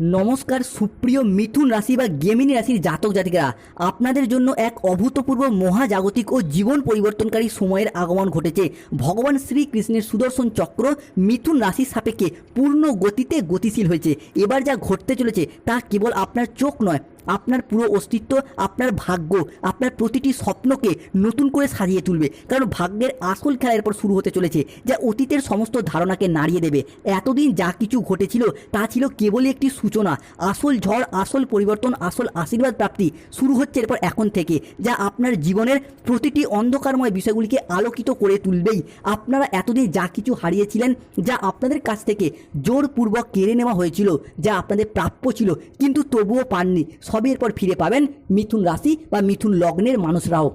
নমস্কার, সুপ্রিয় মিথুন রাশি বা গেমিনী রাশির জাতক জাতিকারা। আপনাদের জন্য এক অভূতপূর্ব মহাজাগতিক ও জীবন পরিবর্তনকারী সময়ের আগমন ঘটেছে। ভগবান শ্রীকৃষ্ণের সুদর্শন চক্র মিথুন রাশির সাপেক্ষে পূর্ণ গতিতে গতিশীল হয়েছে। এবার যা ঘটতে চলেছে তা কেবল আপনার চোখ নয় আপনার পুরো অস্তিত্ব, আপনার ভাগ্য, আপনার প্রতিটি স্বপ্নকে নতুন করে সাজিয়ে তুলবে। কারণ ভাগ্যের আসল খেলা এরপর শুরু হতে চলেছে, যা অতীতের সমস্ত ধারণাকে নাড়িয়ে দেবে। এতদিন যা কিছু ঘটেছিল, তা ছিল কেবলই একটি সূচনা। আসল ঝড়, আসল পরিবর্তন, আসল আশীর্বাদ প্রাপ্তি শুরু হচ্ছে এরপর এখন থেকে, যা আপনার জীবনের প্রতিটি অন্ধকারময় বিষয়গুলিকে আলোকিত করে তুলবেই। আপনারা এতদিন যা কিছু হারিয়েছিলেন, যা আপনাদের কাছ থেকে জোরপূর্বক কেড়ে নেওয়া হয়েছিল, যা আপনাদের প্রাপ্য ছিল, কিন্তু তবুও পাননি। সবই পর ফিরে পাবেন মিথুন রাশি বা মিথুন লগ্নের মানুষরাও।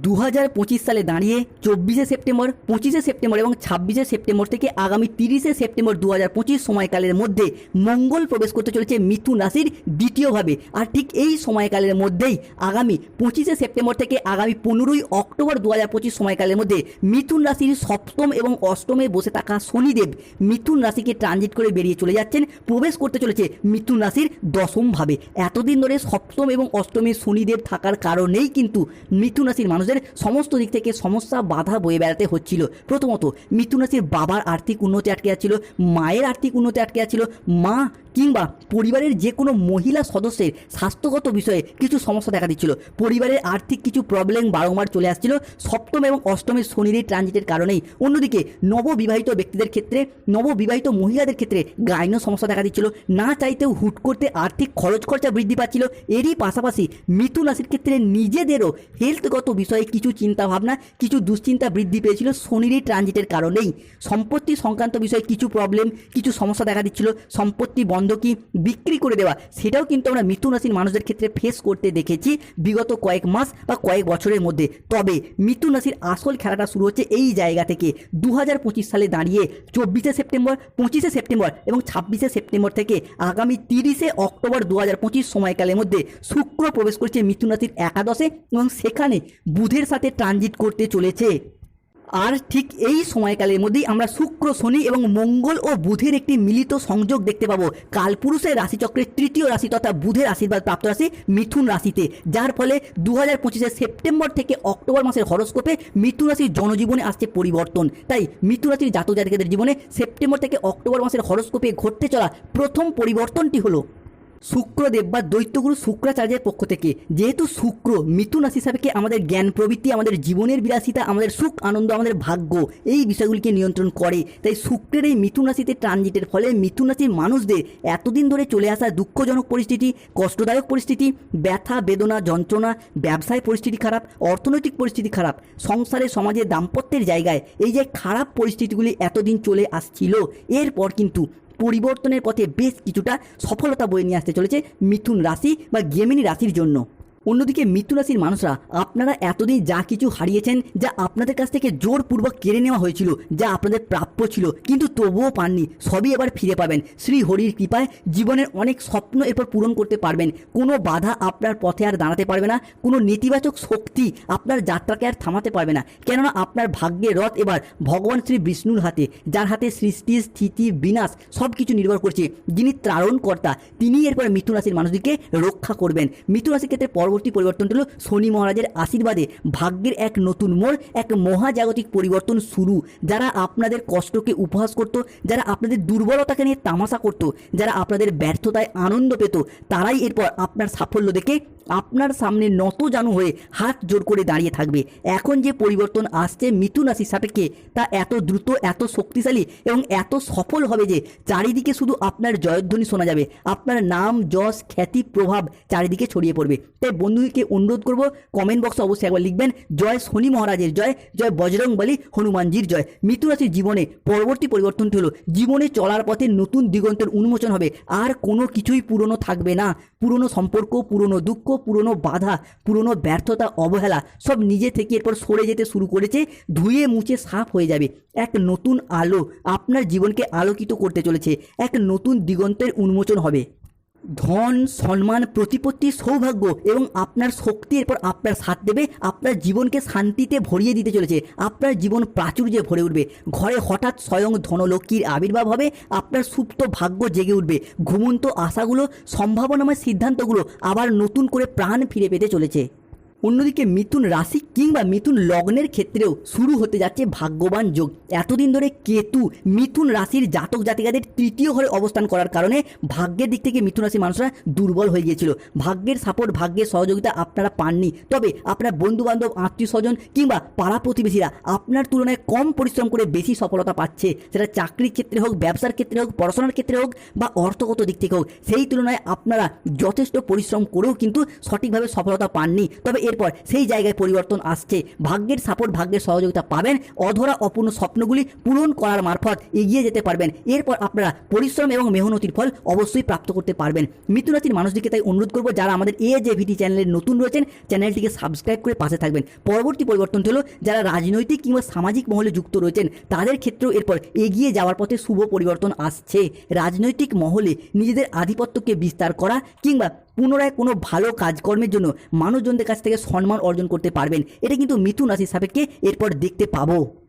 দু হাজার পঁচিশ সালে দাঁড়িয়ে চব্বিশে সেপ্টেম্বর, পঁচিশে সেপ্টেম্বর এবং ছাব্বিশে সেপ্টেম্বর থেকে আগামী তিরিশে সেপ্টেম্বর দু হাজার পঁচিশ সময়কালের মধ্যে মঙ্গল প্রবেশ করতে চলেছে মিথুন রাশির দ্বিতীয়ভাবে। আর ঠিক এই সময়কালের মধ্যেই আগামী পঁচিশে সেপ্টেম্বর থেকে আগামী পনেরোই অক্টোবর দু হাজার পঁচিশ সময়কালের মধ্যে মিথুন রাশির সপ্তম এবং অষ্টমে বসে থাকা শনিদেব মিথুন রাশিকে ট্রানজিট করে বেরিয়ে চলে যাচ্ছেন। প্রবেশ করতে চলেছে মিথুন রাশির দশমভাবে। এতদিন ধরে সপ্তম এবং অষ্টমে শনিদেব থাকার কারণেই কিন্তু মিথুন রাশির মানুষদের সমস্ত দিক থেকে সমস্যা, বাধা বয়ে বেড়াতে হচ্ছিল। প্রথমত রাশির বাবার আর্থিক উন্নতি আটকে যাচ্ছিল মায়ের আর্থিক উন্নতি আটকে যাচ্ছিল মা কিংবা পরিবারের যে কোনো মহিলা সদস্যের স্বাস্থ্যগত বিষয়ে কিছু সমস্যা দেখা দিচ্ছিল। পরিবারের আর্থিক কিছু প্রবলেম বারংবার চলে আসছিল। সপ্তম এবং অষ্টমের শনির ট্রানজিটের কারণেই। অন্যদিকে, নববিবাহিত ব্যক্তিদের ক্ষেত্রে, নববিবাহিত মহিলাদের ক্ষেত্রে গাইনো সমস্যা দেখা দিচ্ছিল। না চাইতেও হুট করতে আর্থিক খরচ খরচা বৃদ্ধি পাচ্ছিল। এরই পাশাপাশি মিথুন রাশির ক্ষেত্রে নিজেদেরও হেলথগত বিষয়ে কিছু চিন্তা ভাবনা কিছু দুশ্চিন্তা বৃদ্ধি পেয়েছিল শনির ট্রানজিটের কারণেই। সম্পত্তি সংক্রান্ত বিষয়ে কিছু প্রবলেম কিছু সমস্যা দেখা দিচ্ছিল। সম্পত্তি বন্ধকি বিক্রি করে দেওয়া, সেটাও কিন্তু আমরা মিথুন রাশির মানুষদের ক্ষেত্রে ফেস করতে দেখেছি বিগত কয়েক মাস বা কয়েক বছরের মধ্যে। তবে মিথুন রাশির আসল খেলাটা শুরু হচ্ছে এই জায়গা থেকে। দু হাজার পঁচিশ সালে দাঁড়িয়ে চব্বিশে সেপ্টেম্বর, পঁচিশে সেপ্টেম্বর এবং ছাব্বিশে সেপ্টেম্বর থেকে আগামী তিরিশে অক্টোবর দু হাজার পঁচিশ সময়কালের মধ্যে শুক্র প্রবেশ করছে মিথুন রাশির একাদশে এবং সেখানে বুধের সাথে ট্রানজিট করতে চলেছে। আর ঠিক এই সময়কালের মধ্যেই আমরা শুক্র, শনি এবং মঙ্গল ও বুধের একটি মিলিত সংযোগ দেখতে পাবো। কালপুরুষের রাশিচক্রের তৃতীয় রাশি তথা বুধের আশীর্বাদ প্রাপ্ত রাশি মিথুন রাশিতে, যার ফলে দু হাজার সেপ্টেম্বর থেকে অক্টোবর মাসের হরস্কোপে মিথুন রাশির জনজীবনে আসছে পরিবর্তন। তাই মিথুন রাশির জাতক জাতিকাদের জীবনে সেপ্টেম্বর থেকে অক্টোবর মাসের হরস্কোপে ঘটতে চলা প্রথম পরিবর্তনটি হলো শুক্রদেব বা দৈত্যগুরু শুক্রাচার্যের পক্ষ থেকে। যেহেতু শুক্র মিথুন রাশি সাপেক্ষে আমাদের জ্ঞান প্রবৃত্তি, আমাদের জীবনের বিলাসিতা, আমাদের সুখ, আনন্দ, আমাদের ভাগ্য, এই বিষয়গুলিকে নিয়ন্ত্রণ করে, তাই শুক্রের এই মিথুন রাশিতে ট্রানজিটের ফলে মিথুন রাশির মানুষদের এতদিন ধরে চলে আসা দুঃখজনক পরিস্থিতি, কষ্টদায়ক পরিস্থিতি, ব্যথা, বেদনা, যন্ত্রণা, ব্যবসায় পরিস্থিতি খারাপ, অর্থনৈতিক পরিস্থিতি খারাপ, সংসারে, সমাজে দাম্পত্যের জায়গায় এই যে খারাপ পরিস্থিতিগুলি এতদিন চলে আসছিল, এরপর কিন্তু পরিবর্তনের পথে বেশ কিছুটা সফলতা বয়ে নিয়ে আসতে চলেছে মিথুন রাশি বা গেমিনী রাশির জন্য। অন্যদিকে মিথুন রাশির মানুষরা, আপনারা এতদিন যা কিছু হারিয়েছেন, যা আপনাদের কাছ থেকে জোরপূর্বক কেড়ে নেওয়া হয়েছিল, যা আপনাদের প্রাপ্য ছিল, কিন্তু তবুও পাননি, সবই এবার ফিরে পাবেন। শ্রী হরির কৃপায় জীবনের অনেক স্বপ্ন এরপর পূরণ করতে পারবেন। কোনো বাধা আপনার পথে আর দাঁড়াতে পারবে না, কোনো নেতিবাচক শক্তি আপনার যাত্রাকে আর থামাতে পারবে না। কেননা আপনার ভাগ্যের রথ এবার ভগবান শ্রী বিষ্ণুর হাতে, যার হাতে সৃষ্টি, স্থিতি, বিনাশ সব কিছু নির্ভর করছে। যিনি ত্রারণকর্তা তিনি এরপর মিথুন রাশির মানুষদেরকে রক্ষা করবেন। মিথুন রাশির ক্ষেত্রে পরবর্তী পরিবর্তনটা হলো শনি মহারাজের আশীর্বাদে ভাগ্যের এক নতুন মোড়, এক মহাজাগতিক পরিবর্তন শুরু। যারা আপনাদের কষ্টকে উপহাস করত, যারা আপনাদের দুর্বলতাকে নিয়ে তামাশা করত, যারা আপনাদের ব্যর্থতায় আনন্দ পেত, তারাই এরপর আপনার সাফল্য দেখে আপনার সামনে নত জানু হয়ে হাত জোর করে দাঁড়িয়ে থাকবে। এখন যে পরিবর্তন আসছে মিথুন রাশির সাপেক্ষে, তা এত দ্রুত, এত শক্তিশালী এবং এত সফল হবে যে চারিদিকে শুধু আপনার জয়ধ্বনি শোনা যাবে। আপনার নাম, যশ, খ্যাতি, প্রভাব চারিদিকে ছড়িয়ে পড়বে। তাই বন্ধুদেরকে অনুরোধ করব কমেন্ট বক্সে অবশ্যই একবার লিখবেন, জয় শনি মহারাজের জয় জয় বজরং বলি হনুমানজির জয়। রাশির জীবনে পরবর্তী পরিবর্তনটি হলো, জীবনে চলার পথে নতুন দিগন্তের উন্মোচন হবে, আর কোনো কিছুই পুরনো থাকবে না। পুরনো সম্পর্ক, পুরনো দুঃখ, পুরনো বাধা, পুরনো ব্যর্থতা, অবহেলা, সব নিজে থেকে এরপর সরে যেতে শুরু করেছে, ধুয়ে মুছে সাফ হয়ে যাবে। এক নতুন আলো আপনার জীবনকে আলোকিত করতে চলেছে, এক নতুন দিগন্তের উন্মোচন হবে। ধন, সম্মান, প্রতিপত্তি, সৌভাগ্য এবং আপনার শক্তি এরপর আপনার সাথ দেবে, আপনার জীবনকে শান্তিতে ভরিয়ে দিতে চলেছে, আপনার জীবন প্রাচুর্যে ভরে উঠবে। ঘরে হঠাৎ স্বয়ং ধনলক্ষ্মীর আবির্ভাব হবে, আপনার সুপ্ত ভাগ্য জেগে উঠবে। ঘুমন্ত আশাগুলো, সম্ভাবনাময় সিদ্ধান্তগুলো আবার নতুন করে প্রাণ ফিরে পেতে চলেছে। অন্যদিকে মিথুন রাশি কিংবা মিথুন লগ্নের ক্ষেত্রেও শুরু হতে যাচ্ছে ভাগ্যবান যোগ। এতদিন ধরে কেতু মিথুন রাশির জাতক জাতিকাদের তৃতীয় ঘরে অবস্থান করার কারণে ভাগ্যের দিক থেকে মিথুন রাশির মানুষরা দুর্বল হয়ে গিয়েছিল। ভাগ্যের সাপোর্ট ভাগ্যের সহযোগিতা আপনারা পাননি। তবে আপনার বন্ধু বান্ধব আত্মীয় স্বজন কিংবা পাড়া প্রতিবেশীরা আপনার তুলনায় কম পরিশ্রম করে বেশি সফলতা পাচ্ছে। সেটা চাকরির ক্ষেত্রে হোক, ব্যবসার ক্ষেত্রে হোক, পড়াশোনার ক্ষেত্রে হোক বা অর্থগত দিক থেকে হোক, সেই তুলনায় আপনারা যথেষ্ট পরিশ্রম করেও কিন্তু সঠিকভাবে সফলতা পাননি। তবে এরপর সেই জায়গায় পরিবর্তন আসছে। ভাগ্যের সাপোর্ট ভাগ্যের সহযোগিতা পাবেন। অধরা অপূর্ণ স্বপ্নগুলি পূরণ করার মারফত এগিয়ে যেতে পারবেন। এরপর আপনারা পরিশ্রম এবং মেহনতির ফল অবশ্যই প্রাপ্ত করতে পারবেন। মিথুন রাশির মানুষদেরকে তাই অনুরোধ করব, যারা আমাদের এ জে ভিটি চ্যানেলের নতুন রয়েছেন চ্যানেলটিকে সাবস্ক্রাইব করে পাশে থাকবেন। পরবর্তী পরিবর্তন হলো, যারা রাজনৈতিক কিংবা সামাজিক মহলে যুক্ত রয়েছেন, তাদের ক্ষেত্রেও এরপর এগিয়ে যাওয়ার পথে শুভ পরিবর্তন আসছে। রাজনৈতিক মহলে নিজেদের আধিপত্যকে বিস্তার করা কিংবা পুনরায় কোনো ভালো কাজকর্মের জন্য মানুষজনদের কাছ থেকে সম্মান অর্জন করতে পারবেন। এটা কিন্তু মিথুন রাশির সাপেক্ষে এরপর দেখতে পাবো।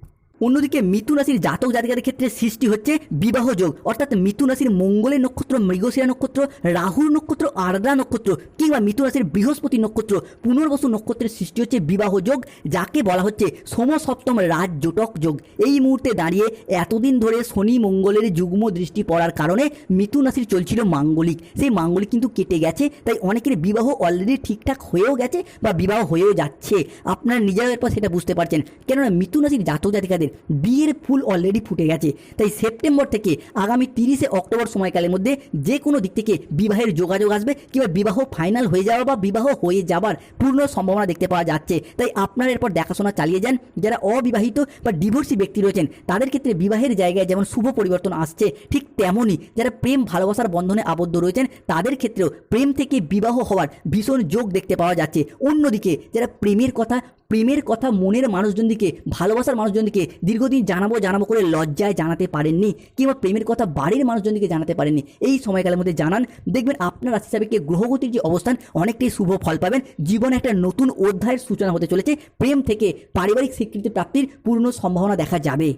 অন্যদিকে মিথুন রাশির জাতক জাতিকাদের ক্ষেত্রে সৃষ্টি হচ্ছে বিবাহ যোগ, অর্থাৎ মিথুন রাশির মঙ্গলের নক্ষত্র, মৃগশিরা নক্ষত্র, রাহুর নক্ষত্র, আর্দ্রা নক্ষত্র, কিংবা মিথুন রাশির বৃহস্পতি নক্ষত্র, পুনর্বসু নক্ষত্রের সৃষ্টি হচ্ছে বিবাহ যোগ, যাকে বলা হচ্ছে সমসপ্তম রাজ জোটক যোগ। এই মুহূর্তে দাঁড়িয়ে এতদিন ধরে শনি মঙ্গলের যুগ্ম দৃষ্টি পড়ার কারণে মিথুন রাশির চলছিল মাঙ্গলিক। সেই মাঙ্গলিক কিন্তু কেটে গেছে, তাই অনেকের বিবাহ অলরেডি ঠিকঠাক হয়েও গেছে বা বিবাহ হয়েও যাচ্ছে। আপনারা নিজেদের পর সেটা বুঝতে পারছেন। কেননা মিথুন রাশির জাতক জাতিকাদের বিয়ের ফুল অলরেডি ফুটে গেছে। তাই সেপ্টেম্বর থেকে আগামী তিরিশে অক্টোবর সময়কালের মধ্যে যে কোনো দিক থেকে বিবাহের যোগাযোগ আসবে কিংবা বিবাহ ফাইনাল হয়ে যাওয়া বা বিবাহ হয়ে যাবার পূর্ণ সম্ভাবনা দেখতে পাওয়া যাচ্ছে। তাই আপনারা এরপর দেখাশোনা চালিয়ে যান। যারা অবিবাহিত বা ডিভোর্সি ব্যক্তি রয়েছেন, তাদের ক্ষেত্রে বিবাহের জায়গায় যেমন শুভ পরিবর্তন আসছে, ঠিক তেমনই যারা প্রেম ভালোবাসার বন্ধনে আবদ্ধ রয়েছেন, তাদের ক্ষেত্রেও প্রেম থেকে বিবাহ হওয়ার ভীষণ যোগ দেখতে পাওয়া যাচ্ছে। অন্যদিকে যারা প্রেমের কথা প্রেমের কথা মনের মানুষজনদিকে, ভালোবাসার মানুষজনদিকে দীর্ঘদিন জানাব জানাব করে লজ্জায় জানাতে পারেননি কিংবা প্রেমের কথা বাড়ির মানুষজনদিকে জানাতে পারেননি। এই সময়কালের মধ্যে জানান, দেখবেন আপনার রাশি হিসাবে গ্রহগতির যে অবস্থান, অনেকটাই শুভ ফল পাবেন। জীবনে একটা নতুন অধ্যায়ের সূচনা হতে চলেছে। প্রেম থেকে পারিবারিক স্বীকৃতি প্রাপ্তির পূর্ণ সম্ভাবনা দেখা যাবে।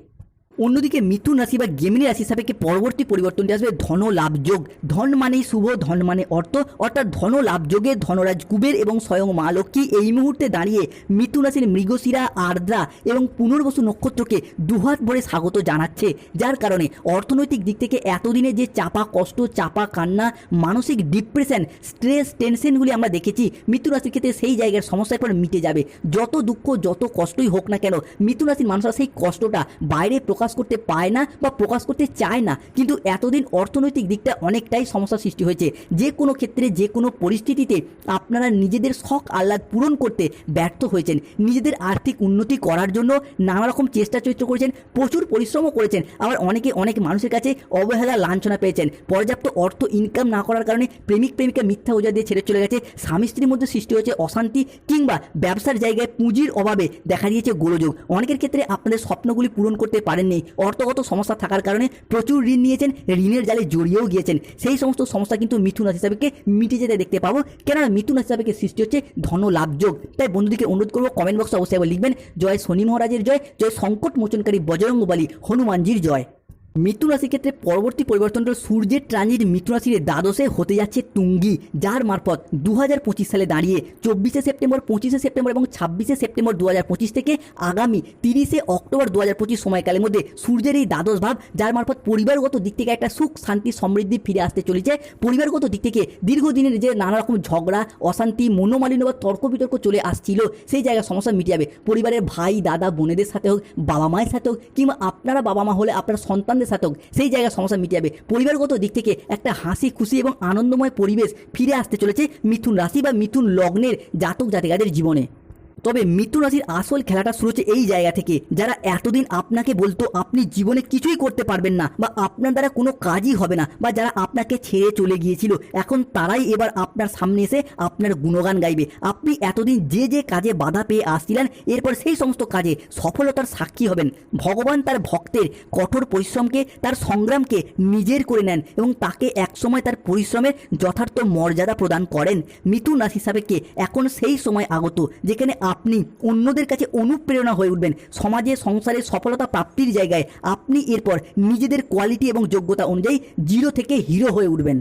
অন্যদিকে মিথুন রাশি বা গেমিনী রাশি সাপেক্ষে পরবর্তী পরিবর্তনটি আসবে? ধন লাভযোগ ধন মানেই শুভ, ধন মানে অর্থ। অর্থাৎ ধন লাভযোগে ধনরাজ কুবের এবং স্বয়ং মা লক্ষ্মী এই মুহূর্তে দাঁড়িয়ে মিথুন রাশির মৃগশিরা, আর্দ্রা এবং পুনর্বসু নক্ষত্রকে দুহাত ভরে স্বাগত জানাচ্ছে, যার কারণে অর্থনৈতিক দিক থেকে এতদিনে যে চাপা কষ্ট, চাপা কান্না, মানসিক ডিপ্রেশন, স্ট্রেস, টেনশনগুলি আমরা দেখেছি মিথুন রাশির ক্ষেত্রে সেই জায়গার সমস্যার পর মিটে যাবে। যত দুঃখ, যত কষ্টই হোক না কেন মিথুন রাশির মানুষরা সেই কষ্টটা বাইরে প্রকাশ করতে পায় না বা প্রকাশ করতে চায় না। কিন্তু এতদিন অর্থনৈতিক দিকটা অনেকটাই সমস্যা সৃষ্টি হয়েছে। যে কোনো ক্ষেত্রে, যে কোনো পরিস্থিতিতে আপনারা নিজেদের শখ আহ্লাদ পূরণ করতে ব্যর্থ হয়েছেন। নিজেদের আর্থিক উন্নতি করার জন্য নানা রকম চেষ্টা চরিত্র করেছেন, প্রচুর পরিশ্রমও করেছেন। আবার অনেকে, অনেক মানুষের কাছে অবহেলা, লাঞ্ছনা পেয়েছেন। পর্যাপ্ত অর্থ ইনকাম না করার কারণে প্রেমিক, প্রেমিকা মিথ্যা ওজা দিয়ে ছেড়ে চলে গেছে। স্বামী স্ত্রীর মধ্যে সৃষ্টি হয়েছে অশান্তি কিংবা ব্যবসার জায়গায় পুঁজির অভাবে দেখা দিয়েছে গোলযোগ। অনেকের ক্ষেত্রে আপনাদের স্বপ্নগুলি পূরণ করতে পারেননি। অর্থগত সমস্যা থাকার কারণে প্রচুর ঋণ নিয়েছেন, ঋণের জালে জড়িয়েও গিয়েছেন। সেই সমস্ত সমস্যা কিন্তু মিথুন রাশি হিসাবেকে মিটে যেতে দেখতে পাবো। কেননা মিথুন রাশি হিসাবে সৃষ্টি হচ্ছে ধন লাভযোগ তাই বন্ধুদিকে অনুরোধ করব কমেন্ট বক্সে অবশ্যই লিখবেন, জয় শনি মহারাজের জয় জয় সংকট মোচনকারী বজরঙ্গবালী হনুমানজির জয়। মিথুন রাশির ক্ষেত্রে পরবর্তী পরিবর্তনটা সূর্যের ট্রানজিট মিথুন রাশির দ্বাদশে হতে যাচ্ছে তুঙ্গি, যার মারফত দু হাজার পঁচিশ সালে দাঁড়িয়ে চব্বিশে সেপ্টেম্বর, পঁচিশে সেপ্টেম্বর এবং ছাব্বিশে সেপ্টেম্বর দু হাজার পঁচিশ থেকে আগামী তিরিশে অক্টোবর দু হাজার পঁচিশ সময়কালের মধ্যে সূর্যের এই দ্বাদশ ভাব, যার মারফত পরিবারগত দিক থেকে একটা সুখ, শান্তি, সমৃদ্ধি ফিরে আসতে চলেছে। পরিবারগত দিক থেকে দীর্ঘদিনের যে নানা রকম ঝগড়া, অশান্তি, মনোমালিন্য বা তর্ক বিতর্ক চলে আসছিল, সেই জায়গায় সমস্যা মিটে যাবে। পরিবারের ভাই, দাদা, বোনেদের সাথে হোক বাবা মায়ের সাথে হোক, কিংবা আপনারা বাবা মা হলে আপনার সন্তানদের সাথে হোক সেই জায়গায় সমস্যা মিটে যাবে। পরিবারগত দিক থেকে একটা হাসি, খুশি এবং আনন্দময় পরিবেশ ফিরে আসতে চলেছে মিথুন রাশি বা মিথুন লগ্নের জাতক জাতিকাদের জীবনে। তবে মিথুন রাশির আসল খেলাটা শুরু হচ্ছে এই জায়গা থেকে। যারা এতদিন আপনাকে বলতো আপনি জীবনে কিছুই করতে পারবেন না বা আপনার দ্বারা কোনো কাজই হবে না বা যারা আপনাকে ছেড়ে চলে গিয়েছিল, এখন তারাই এবার আপনার সামনে এসে আপনার গুণগান গাইবে। আপনি এতদিন যে যে কাজে বাধা পেয়ে আসছিলেন, এরপর সেই সমস্ত কাজে সফলতার সাক্ষী হবেন। ভগবান তার ভক্তের কঠোর পরিশ্রমকে, তার সংগ্রামকে নিজের করে নেন এবং তাকে একসময় তার পরিশ্রমের যথার্থ মর্যাদা প্রদান করেন। মিথুন রাশি হিসাবেকে এখন সেই সময় আগত, যেখানে আপনি অন্যদের কাছে অনুপ্রেরণা হয়ে উঠবেন। সমাজে সংসারে সফলতা প্রাপ্তির জায়গায় আপনি এরপর নিজেদের কোয়ালিটি এবং যোগ্যতা অনুযায়ী জিরো থেকে হিরো হয়ে উঠবেন।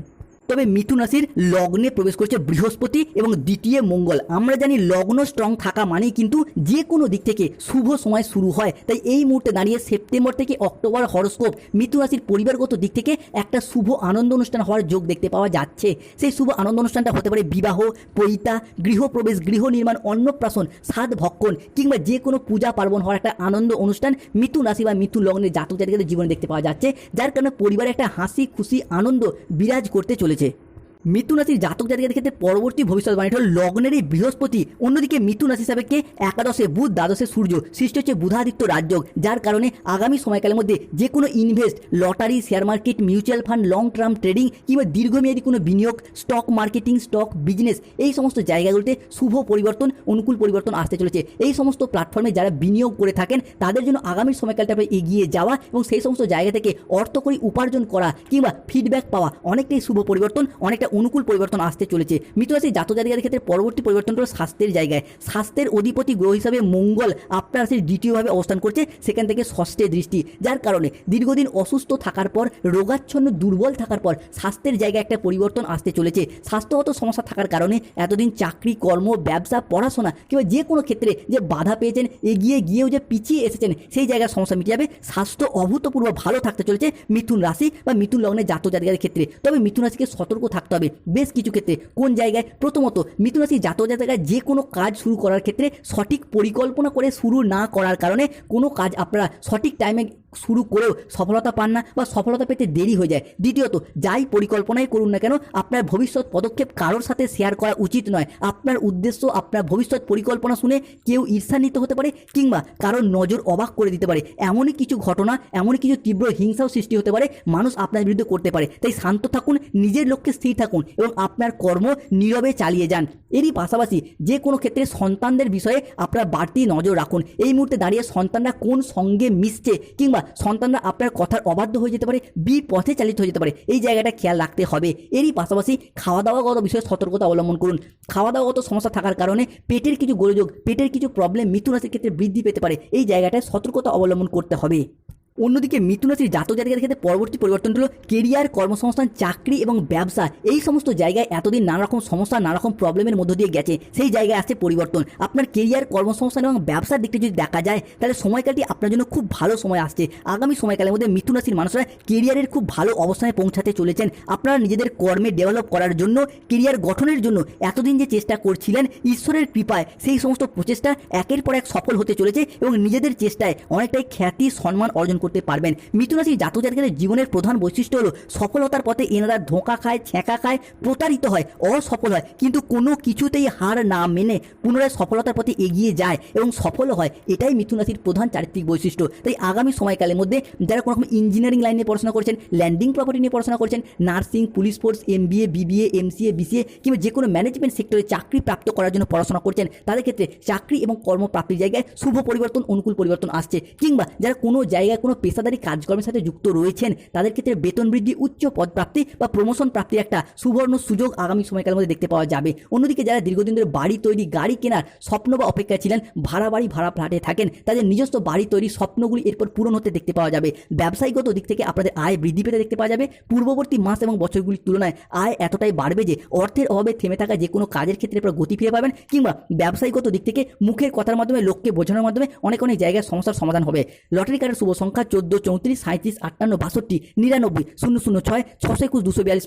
তবে মিথুন রাশির লগ্নে প্রবেশ করছে বৃহস্পতি এবং দ্বিতীয় মঙ্গল। আমরা জানি লগ্ন স্ট্রং থাকা মানেই কিন্তু যে কোনো দিক থেকে শুভ সময় শুরু হয়। তাই এই মুহূর্তে দাঁড়িয়ে সেপ্টেম্বর থেকে অক্টোবর হরস্কোপ মিথুন রাশির পরিবারগত দিক থেকে একটা শুভ আনন্দ অনুষ্ঠান হওয়ার যোগ দেখতে পাওয়া যাচ্ছে। সেই শুভ আনন্দ অনুষ্ঠানটা হতে পারে বিবাহ, পৈতা, গৃহপ্রবেশ, গৃহ নির্মাণ, অন্নপ্রাশন সাত ভক্ষণ কিংবা যে কোনো পূজা পার্বণ হওয়ার একটা আনন্দ অনুষ্ঠান মিথুন রাশি বা মিথুন লগ্নের জাতক জাতিকাদের জীবনে দেখতে পাওয়া যাচ্ছে। যার কারণে পরিবারে একটা হাসি খুশি আনন্দ বিরাজ করতে চলেছে। людей. মিথুন রাশির জাতক জাতিকাদের ক্ষেত্রে পরবর্তী ভবিষ্যৎবাণীটা হল লগ্নের এই বৃহস্পতি। অন্যদিকে মিথুন রাশি হিসাবেকে একাদশে বুধ, দ্বাদশে সূর্য। সৃষ্টি হচ্ছে বুধাদিত্য রাজযোগ, যার কারণে আগামী সময়কালের মধ্যে যে কোনো invest, lottery, share market, mutual fund, long term trading কিংবা দীর্ঘমেয়াদী কোনো বিনিয়োগ, স্টক মার্কেটিং, স্টক বিজনেস এই সমস্ত জায়গাগুলোতে শুভ পরিবর্তন, অনুকূল পরিবর্তন আসতে চলেছে। এই সমস্ত প্ল্যাটফর্মে যারা বিনিয়োগ করে থাকেন, তাদের জন্য আগামী সময়কালটা এগিয়ে যাওয়া এবং সেই সমস্ত জায়গা থেকে অর্থকরী উপার্জন করা কিংবা ফিডব্যাক পাওয়া অনেকটাই শুভ পরিবর্তন, অনেকটা অনুকূল পরিবর্তন আসতে চলেছে। মৃতরাশি জাতক জাতিকাদের ক্ষেত্রে পরবর্তী পরিবর্তন হলো স্বাস্থ্যের জায়গায়। স্বাস্থ্যের অধিপতি গ্রহ হিসাবে মঙ্গল আপনার রাশির দ্বিতীয়ভাবে অবস্থান করছে, সেখান থেকে ষষ্ঠে দৃষ্টি। যার কারণে দীর্ঘদিন অসুস্থ থাকার পর, রোগাচ্ছন্ন, দুর্বল থাকার পর স্বাস্থ্যের জায়গায় একটা পরিবর্তন আসতে চলেছে। স্বাস্থ্যগত সমস্যা থাকার কারণে এতদিন চাকরি, কর্ম, ব্যবসা, পড়াশোনা কিংবা যে কোনো ক্ষেত্রে যে বাধা পেয়েছেন, এগিয়ে গিয়েও যে পিছিয়ে এসেছেন, সেই জায়গার সমস্যা মিটে যাবে। স্বাস্থ্য অভূতপূর্ব ভালো থাকতে চলেছে মিথুন রাশি বা মিথুন লগ্নের জাতক জাতিকাদের ক্ষেত্রে। তবে মিথুন রাশিকে সতর্ক থাকতে হবে। বেশ কিছু ক্ষেত্রে কোন জায়গায়? প্রথমত মিথুন রাশি জাতক যে কোনো কাজ শুরু করার ক্ষেত্রে সঠিক পরিকল্পনা করে শুরু না করার কারণে কোনো কাজ আপনারা সঠিক টাইমে শুরু করেও সফলতা পান না বা সফলতা পেতে দেরি হয়ে যায়। দ্বিতীয়ত, যাই পরিকল্পনাই করুন না কেন, আপনার ভবিষ্যৎ পদক্ষেপ কারোর সাথে শেয়ার করা উচিত নয়। আপনার উদ্দেশ্য, আপনার ভবিষ্যৎ পরিকল্পনা শুনে কেউ ঈর্ষান্বিত হতে পারে কিংবা কারোর নজর অবাক করে দিতে পারে। এমনই কিছু ঘটনা, এমনই কিছু তীব্র হিংসাও সৃষ্টি হতে পারে, মানুষ আপনার বিরুদ্ধে করতে পারে। তাই শান্ত থাকুন, নিজের লক্ষ্যে স্থির থাকুন। এবং আপনার কর্ম নীরবে চালিয়ে যান। এরই পাশাপাশি যে কোনো ক্ষেত্রে সন্তানদের বিষয়ে আপনার বাড়তি নজর রাখুন। এই মুহূর্তে দাঁড়িয়ে সন্তানরা কোন সঙ্গে মিশছে কিংবা সন্তানরা আপনার কথার অবাধ্য হয়ে যেতে পারে বি পথে চালিত হয়ে যেতে পারে, এই জায়গাটা খেয়াল রাখতে হবে। এরই পাশাপাশি খাওয়া দাওয়াগত বিষয়ে সতর্কতা অবলম্বন করুন। খাওয়া দাওয়াগত সমস্যা থাকার কারণে পেটের কিছু গোলযোগ, পেটের কিছু প্রবলেম মিথুন রাশির ক্ষেত্রে বৃদ্ধি পেতে পারে। এই জায়গাটায় সতর্কতা অবলম্বন করতে হবে। অন্যদিকে মিথুন রাশির জাতক ক্ষেত্রে পরবর্তী পরিবর্তন হলো কেরিয়ার, কর্মসংস্থান, চাকরি এবং ব্যবসা। এই সমস্ত জায়গায় এতদিন নানা রকম সমস্যা নানা রকম প্রবলেমের মধ্য দিয়ে গেছে। সেই জায়গায় আসছে পরিবর্তন। আপনার কেরিয়ার, কর্মসংস্থান এবং ব্যবসার দিকটা যদি দেখা যায়, তাহলে সময়কালটি আপনার জন্য খুব ভালো সময় আসছে। আগামী সময়কালের মধ্যে মিথুন রাশির মানুষরা কেরিয়ারের খুব ভালো অবস্থানে পৌঁছাতে চলেছেন। আপনারা নিজেদের কর্মে ডেভেলপ করার জন্য, কেরিয়ার গঠনের জন্য এতদিন যে চেষ্টা করছিলেন, ঈশ্বরের কৃপায় সেই সমস্ত প্রচেষ্টা একের পর এক সফল হতে চলেছে এবং নিজেদের চেষ্টায় অনেকটাই খ্যাতি, সম্মান অর্জন করতে পারবেন। মিথুন জাতিকাদের জীবনের প্রধান বৈশিষ্ট্য হলো সফলতার পথে এনারা ধোঁকা খায়, ছ্যাঁকা খায়, প্রতারিত হয়, অসফল হয়। কিন্তু কোনো কিছুতেই হার না মেনে পুনরায় সফলতার পথে এগিয়ে যায় এবং সফল হয়। এটাই মিথুন রাশির প্রধান চারিত্রিক বৈশিষ্ট্য। তাই আগামী সময়কালের মধ্যে যারা কোনো রকম ইঞ্জিনিয়ারিং লাইন নিয়ে পড়াশোনা করছেন ল্যান্ডিং প্রপার্টি নিয়ে পড়াশোনা করছেন nursing police force MBA BBA MCA BCA কিংবা যে কোনো ম্যানেজমেন্ট সেক্টরে চাকরি প্রাপ্ত করার জন্য পড়াশোনা করছেন, তাদের ক্ষেত্রে চাকরি এবং কর্মপ্রাপ্তির জায়গায় শুভ পরিবর্তন, অনুকূল পরিবর্তন আসছে। কিংবা যারা কোনো জায়গায় কোনো পেশাদারি কাজকর্মের সাথে যুক্ত রয়েছেন, তাদের ক্ষেত্রে বেতন বৃদ্ধি, উচ্চ পদপ্রাপ্তি বা প্রমোশন প্রাপ্তির একটা সুবর্ণ সুযোগ আগামী সময়কালের মধ্যে দেখতে পাওয়া যাবে। অন্যদিকে যারা দীর্ঘদিন ধরে বাড়ি তৈরি, গাড়ি কেনার স্বপ্ন বা অপেক্ষায় ছিলেন, ভাড়া বাড়ি, ভাড়া ফ্ল্যাটে থাকেন, তাদের নিজস্ব বাড়ি তৈরি স্বপ্নগুলি এরপর পূরণ হতে দেখতে পাওয়া যাবে। ব্যবসায়িকত দিক থেকে আপনাদের আয় বৃদ্ধি পেতে দেখতে পাওয়া যাবে। পূর্ববর্তী মাস এবং বছরগুলির তুলনায় আয় এতটাই বাড়বে যে অর্থের অভাবে থেমে থাকা যে কোনো কাজের ক্ষেত্রে এরপর গতি ফিরে পাবেন কিংবা ব্যবসায়িকত দিক থেকে মুখের কথার মাধ্যমে, লোককে বোঝানোর মাধ্যমে অনেক অনেক জায়গায় সমস্যার সমাধান হবে। লটারি কার্ডের শুভ সংখ্যা চোদ্দ চৌত্রিশ সাঁত্রিশ আটান্ন বাষট্টি নিরানব্বই শূন্য শূন্য ছয় ছশো একুশ দুশো বিয়াল্লিশ।